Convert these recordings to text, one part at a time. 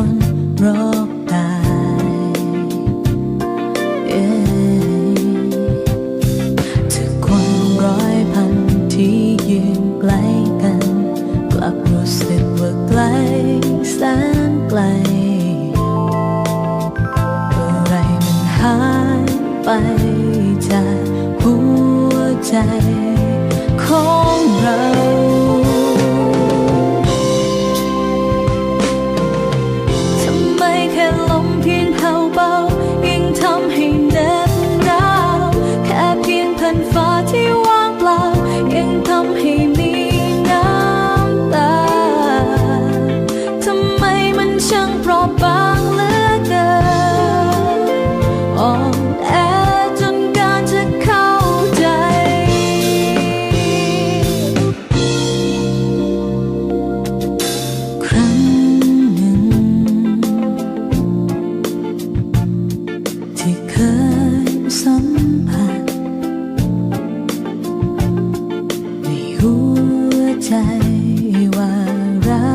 คนรอบกายถ้าคนร้อยพันที่ยืนใกล้กัน กลับรู้สึกว่าไกลแสนไกลอะไรมันหายไปจากหัวใจ หัวใจว่ารั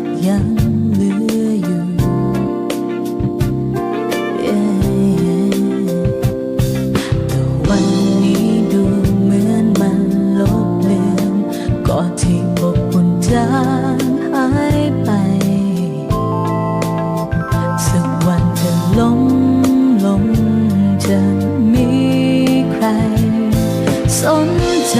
กยังเหลืออยู่ แต่วันนี้ดูเหมือนมันลบเลือนก็ที่อบอุ่นจางหายไป สักวันจะล้มลงจะมีใคร สนใจ